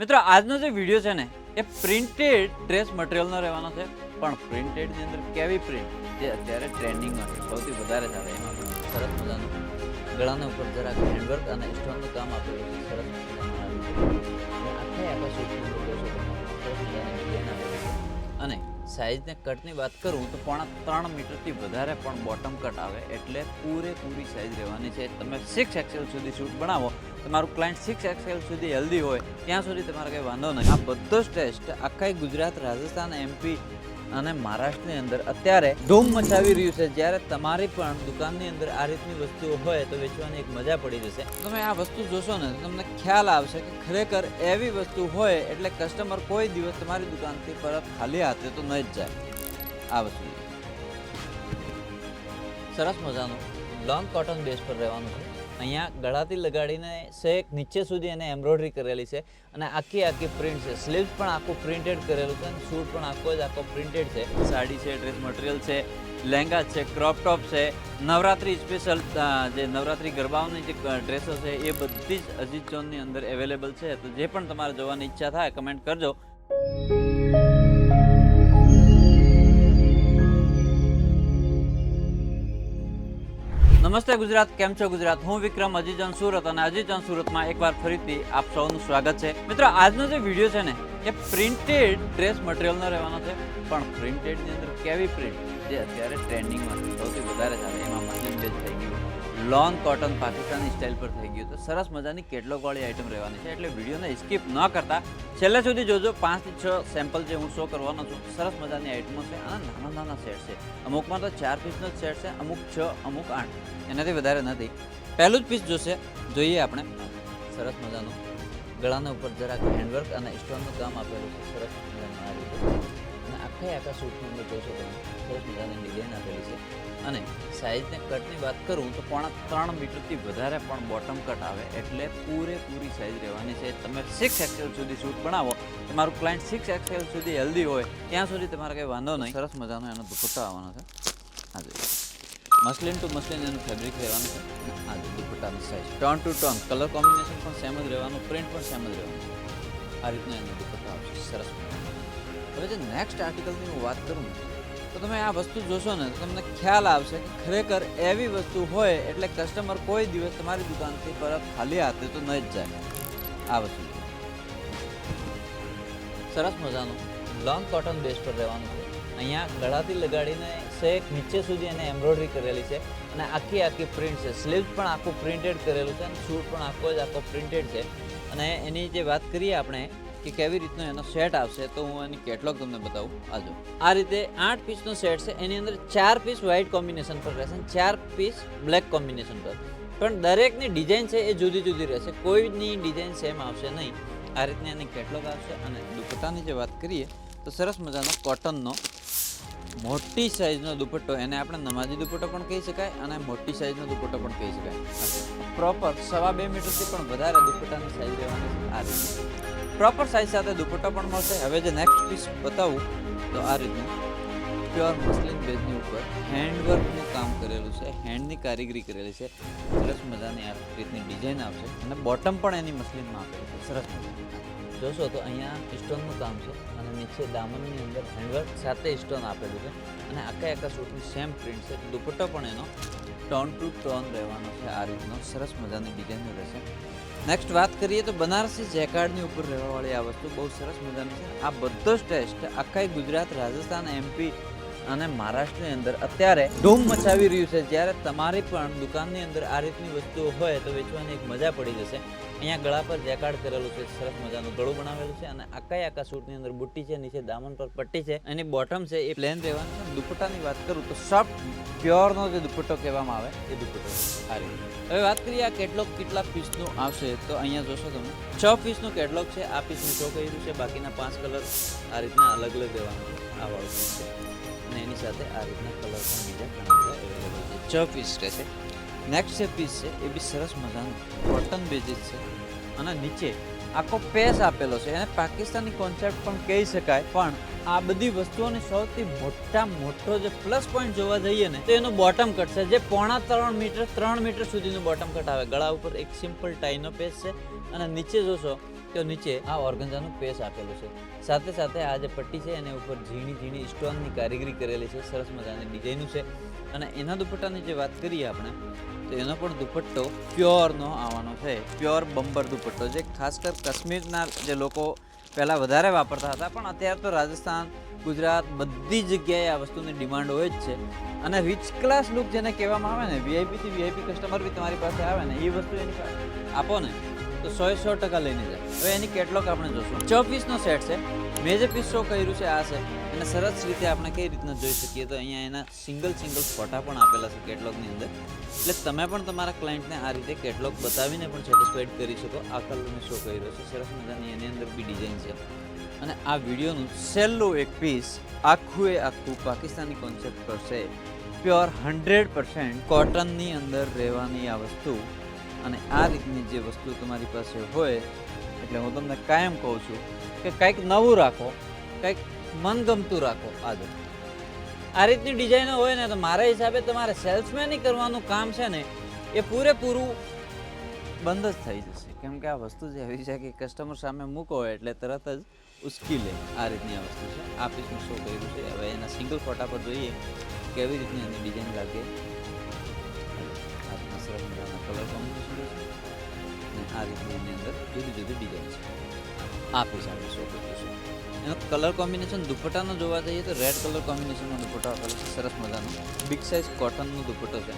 મિત્રો, આજનો જે વીડિયો છે ને, એ પ્રિન્ટેડ ડ્રેસ મટીરિયલનો રહેવાનો છે. પણ પ્રિન્ટેડની અંદર કેવી પ્રિન્ટ જે અત્યારે ટ્રેન્ડિંગમાં છે સૌથી વધારે ચાલે એમાં સરસ મજાનું ગળાના ઉપર જરાક હેન્ડવર્ક અને સ્ટોનનું કામ આપેલું છે સરસ અને સાઇઝને કટની વાત કરું, તો પોણા ત્રણ મીટરથી વધારે પણ બોટમ કટ આવે, એટલે પૂરેપૂરી સાઇઝ રહેવાની છે. તમે સિક્સ એક્સેલ સુધી શૂટ બનાવો તમારું ક્લાયન્ટ સિક્સ એક્સેલ સુધી હેલ્ધી હોય, ત્યાં સુધી તમારે કંઈ વાંધો નહીં. આ બધો જ ટેસ્ટ આખા ગુજરાત, રાજસ્થાન એમપી અને મહારાષ્ટ્રની અંદર અત્યારે ધૂમ મચાવી રહ્યું છે. જ્યારે તમારી પણ દુકાનની અંદર આ રીતની વસ્તુઓ હોય તો વેચવાની એક મજા પડી જશે. તમે આ વસ્તુ જોશો ને તો તમને ખ્યાલ આવશે કે ખરેખર એવી વસ્તુ હોય એટલે કસ્ટમર કોઈ દિવસ તમારી દુકાનથી પરત ખાલી હાથે તો ન જ જાય. આ વસ્તુ. સરસ મજાનું. લોંગ કોટન બેઝ પર રહેવાનું છે. અહીંયા ગળાથી લગાડીને શેક નીચે સુધી એને એમ્બ્રોઇડરી કરેલી છે અને આખી આખી પ્રિન્ટ છે. સ્લીવ્સ પણ આખું પ્રિન્ટેડ કરેલું છે અને સૂટ પણ આખો જ આખો પ્રિન્ટેડ છે. સાડી છે, ડ્રેસ મટીરિયલ છે, લહેંગા છે, ક્રોપ ટોપ છે, નવરાત્રી સ્પેશિયલ જે નવરાત્રી ગરબાઓની જે ડ્રેસો છે એ બધી જ અજીત ચોનની અંદર અવેલેબલ છે. તો જે પણ તમારે જોવાની ઈચ્છા થાય કમેન્ટ કરજો. નમસ્તે ગુજરાત, કેમ છો ગુજરાત? હું વિક્રમ અજીજન સુરત અને અજીજન સુરતમાં એકવાર ફરીથી આપ સૌનું સ્વાગત છે. મિત્રો, આજનો જે વીડિયો છે ને, એ પ્રિન્ટેડ ડ્રેસ મટીરિયલનો રહેવાનો છે. પણ પ્રિન્ટેડની અંદર કેવી પ્રિન્ટ જે અત્યારે ટ્રેન્ડિંગમાં સૌથી વધારે ચાલે, એમાં લોંગ કોટન પાકિસ્તાની સ્ટાઇલ પર થઈ ગયું. તો સરસ મજાની કેટલોક વાળી આઈટમ રહેવાની છે. એટલે વિડીયોને સ્કીપ ન કરતા. છેલ્લે સુધી જોજો પાંચથી છ સેમ્પલ જે હું શો કરવાનો છું, સરસ મજાની આઈટમો છે અને નાના નાના સેટ છે. અમુકમાં તો ચાર પીસનો જ સેટ છે, અમુક છ, અમુક આઠ. એનાથી વધારે નથી. પહેલું જ પીસ જોશે. જોઈએ આપણે. સરસ મજાનું ગળાના ઉપર જરાક હેન્ડવર્ક અને સ્ટોનનું કામ આપેલું છે. સરસ મજાનું આ રીતે. અને આખે આખા સૂટની અંદર જોશો તમે, સરસ મજાની ડિઝાઇન આપેલી છે. અને સાઇઝને કટની વાત કરું તો પોણા ત્રણ મીટરથી વધારે પણ બોટમ કટ આવે એટલે પૂરેપૂરી સાઇઝ રહેવાની છે. તમે સિક્સ એક્સેલ સુધી શૂટ બનાવો, તમારું ક્લાયન્ટ સિક્સ એક્સેલ સુધી હેલ્ધી હોય, ત્યાં સુધી તમારે કંઈ વાંધો નહીં. સરસ મજાનો એનો દુપટ્ટો આવવાનો છે. આ જોઈએ મસલિન ટુ મસલિન એનું ફેબ્રિક રહેવાનું છે. આ દુપટ્ટાની size turn to turn colour combination પણ સેમ જ રહેવાનું પ્રિન્ટ પણ સેમ જ રહેવાનું છે. આ રીતના એનો દુપટ્ટા આવશે. સરસ. હવે જે નેક્સ્ટ આર્ટિકલની હું વાત કરું તો તમે આ વસ્તુ જોશો ને તમને ખ્યાલ આવશે કે ખરેખર એવી વસ્તુ હોય એટલે કસ્ટમર કોઈ દિવસ તમારી દુકાનથી પરત ખાલી હાથે તો ન જ જાય. આ વસ્તુ. સરસ મજાનું. લોંગ કોટન બેઝ પર રહેવાનું છે. અહીંયા ગળાથી લગાડીને શેક નીચે સુધી એને એમ્બ્રોઇડરી કરેલી છે અને આખી આખી પ્રિન્ટ છે. સ્લીવ્સ પણ આખું પ્રિન્ટેડ કરેલું છે અને શૂટ પણ આખો જ આખો પ્રિન્ટેડ છે. અને એની જે વાત કરીએ આપણે કે કેવી રીતનો એનો સેટ આવશે તો હું એની કેટલોગ તમને બતાવું. આજો આ રીતે આઠ પીસનો સેટ છે. એની અંદર ચાર પીસ વ્હાઇટ કોમ્બિનેશન પર રહેશે ચાર પીસ બ્લેક કોમ્બિનેશન પર. પણ દરેકની ડિઝાઇન છે એ જુદી જુદી રહેશે. કોઈની ડિઝાઇન સેમ આવશે નહીં. આ રીતની એની કેટલોગ આવશે અને દુપટ્ટાની જે વાત કરીએ, તો સરસ મજાનો કોટનનો મોટી સાઇઝનો દુપટ્ટો. એને આપણે નમાજી દુપટ્ટો પણ કહી શકાય અને મોટી સાઇઝનો દુપટ્ટો પણ કહી શકાય. પ્રોપર સવા બે મીટરથી પણ વધારે દુપટ્ટાની સાઇઝ રહેવાની આ રીતે. પ્રોપર સાઇઝ સાથે દુપટ્ટો પણ મળશે. હવે જે નેક્સ્ટ પીસ બતાવું, તો આ રીતનું. પ્યોર મસલિન બેઝની ઉપર હેન્ડવર્કનું કામ કરેલું છે. હેન્ડની કારીગરી કરેલી છે. સરસ મજાની આ રીતની ડિઝાઇન આવશે. અને બોટમ પણ એની મસલિનમાં આપેલી છે. સરસ મજાનું. જોશો તો અહીંયા સ્ટોનનું કામ છે. અને નીચે દામનની અંદર હેન્ડવર્ક સાથે સ્ટોન આપેલું છે. અને આખા આખા સૂટની સેમ પ્રિન્ટ છે. દુપટ્ટો પણ એનો ટોન ટુ ટોન રહેવાનો છે આ રીતનો. સરસ મજાની ડિઝાઇનનો રહેશે. નેક્સ્ટ વાત કરીએ તો બનારસી જેકાર્ડની ઉપર રહેવાવાળી આ વસ્તુ બહુ સરસ મજાની છે. આ બધો જ ટેસ્ટ આખા ગુજરાત, રાજસ્થાન એમપી અને મહારાષ્ટ્રની અંદર અત્યારે ધૂમ મચાવી રહ્યું છે. જ્યારે તમારી પણ દુકાનની અંદર આ રીતની વસ્તુઓ હોય તો વેચવાની એક મજા પડી જશે. અહીંયા ગળા પર જેકાર્ડ કરેલું છે, સરસ મજાનું ગળું બનાવેલું છે અને આખા આખા સૂટની અંદર બુટ્ટી છે, નીચે દામન પર પટ્ટી છે, એની બોટમ છે, એ પ્લેન રહેવાનું છે. દુપટ્ટાની વાત કરું તો સોફ્ટ પ્યોરનો જે દુપટ્ટો કહેવામાં આવે, એ દુપટ્ટો સારી. હવે વાત કરીએ આ કેટલોગ કેટલા પીસનું આવશે, તો અહીંયા જોશો તમે. છ પીસનું કેટલોગ છે, આ પીસનું શો કર્યું છે, બાકીના પાંચ કલર આ રીતના અલગ અલગ રહેવાનું આ વાળું છે. અને એની સાથે આ રીતના કલર પણ બીજા ઘણા બધા અવેલેબલ છે. છ પીસ રહેશે. નેક્સ્ટ જે પીસ છે એ બી સરસ મજાનું. કોટન બેઝિસ છે. અને નીચે આખો પેસ આપેલો છે. એને પાકિસ્તાની કોન્સેપ્ટ પણ કહી શકાય. પણ આ બધી વસ્તુઓની સૌથી મોટા, મોટો જે પ્લસ પોઈન્ટ જોવા જઈએ ને, તો એનો બોટમ કટ છે. જે પોણા ત્રણ મીટર ત્રણ મીટર સુધીનું બોટમ કટ આવે. ગળા ઉપર એક સિમ્પલ ટાઈનો પેસ છે. અને નીચે જોશો તો નીચે આ ઓર્ગન્ઝાનું પેસ આપેલું છે. સાથે સાથે આ જે પટ્ટી છે, એની ઉપર ઝીણી ઝીણી સ્ટોનની કારીગરી કરેલી છે. સરસ મજાની ડિઝાઇનું છે. અને એના દુપટ્ટાની જે વાત કરીએ આપણે, તો એનો પણ દુપટ્ટો પ્યોરનો આવવાનો છે. પ્યોર બંબર દુપટ્ટો, જે ખાસ કર કાશ્મીરના જે લોકો પહેલાં વધારે વાપરતા હતા, પણ અત્યારે તો રાજસ્થાન, ગુજરાત બધી જગ્યાએ આ વસ્તુની ડિમાન્ડ હોય જ છે. અને રિચ ક્લાસ લુક જેને કહેવામાં આવે ને વીઆઈપીથી વીઆઈપી કસ્ટમર બી તમારી પાસે આવે ને, એ વસ્તુ એની આપો ને. તો સો સો ટકા લઈને જાય. હવે એની કેટલોગ આપણે જોશું. છ પીસનો સેટ છે. મેં જે પીસ શો કર્યું છે, આ છે. અને સરસ રીતે આપણે કઈ રીતના જોઈ શકીએ તો અહીંયા એના સિંગલ સિંગલ ફોટા પણ આપેલા છે કેટલોગની અંદર. એટલે તમે પણ તમારા ક્લાયન્ટને આ રીતે કેટલોગ બતાવીને પણ સેટિસ્ફાઈડ કરી શકો. આ કલરને શો કર્યો છે. સરસ મજાની એની અંદર બી ડિઝાઇન છે. અને આ વિડીયોનું છેલ્લું એક પીસ આખું એ આખું પાકિસ્તાની કોન્સેપ્ટ પર છે. પ્યોર હંડ્રેડ પર્સન્ટ કોટનની અંદર રહેવાની આ વસ્તુ અને આ રીતની જે વસ્તુ તમારી પાસે હોય, એટલે હું તમને કાયમ કહું છું કે કંઈક નવું રાખો, કંઈક મનગમતું રાખો આજે આ રીતની ડિઝાઇનો હોય ને તો મારા હિસાબે તમારે સેલ્સમેની કરવાનું કામ છે ને, એ પૂરેપૂરું બંધ જ થઈ જશે. કેમ કે આ વસ્તુ જે એવી છે કે કસ્ટમર સામે મૂકો એટલે તરત જ ઉસકી લે આ રીતની આ વસ્તુ છે. આ પીસનું શો કર્યું છે. હવે એના સિંગલ ફોટા પર જોઈએ કેવી રીતની એની ડિઝાઇન લાગે. સરસ મજાના કલર કોમ્બિનેશન અને આ રીતની એની અંદર જુદી જુદી ડિઝાઇન છે. આ પીસ આપણે શો કરીશું એનો કલર કોમ્બિનેશન દુપટ્ટાનો જોવા જઈએ તો રેડ કલર કોમ્બિનેશનનો દુપટ્ટો આપેલો છે, સરસ મજાનો. બિગ સાઇઝ કોટનનો દુપટ્ટો છે.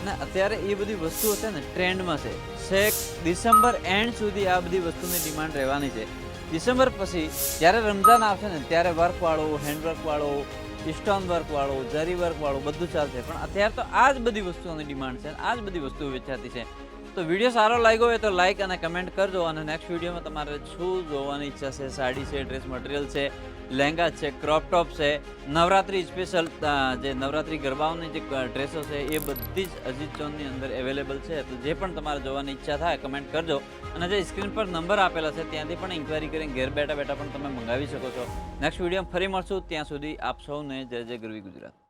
અને અત્યારે એ બધી વસ્તુઓ છે ને ટ્રેન્ડમાં છે. છેક ડિસેમ્બર એન્ડ સુધી આ બધી વસ્તુની ડિમાન્ડ રહેવાની છે. ડિસેમ્બર પછી જ્યારે રમઝાન આવશે ને, ત્યારે વર્કવાળો હેન્ડવર્કવાળું સ્ટોન વર્કવાળું જરી વર્કવાળું, બધું ચાલશે. પણ અત્યારે તો આ જ બધી વસ્તુઓની ડિમાન્ડ છે આ જ બધી વસ્તુઓ વેચાતી છે. તો વીડિયો સારો લાગ્યો હોય તો લાઇક અને કમેન્ટ કરજો અને નેક્સ્ટ વિડીયોમાં તમારે શું જોવાની ઈચ્છા છે સાડી છે, ડ્રેસ મટીરિયલ છે લહેંગા છે ક્રોપ ટોપ છે, નવરાત્રી સ્પેશિયલ જે નવરાત્રી ગરબાઓની જે ડ્રેસો છે, એ બધી જ અજીત ચોનની અંદર અવેલેબલ છે. તો જે પણ તમારે જોવાની ઈચ્છા થાય કમેન્ટ કરજો. અને જે સ્ક્રીન પર નંબર આપેલા છે, ત્યાંથી પણ ઇન્ક્વાયરી કરીને ઘેર બેઠા બેઠા પણ તમે મંગાવી શકો છો. નેક્સ્ટ વીડિયો ફરી મળશું. ત્યાં સુધી આપ સૌને જય જય ગરવી ગુજરાત.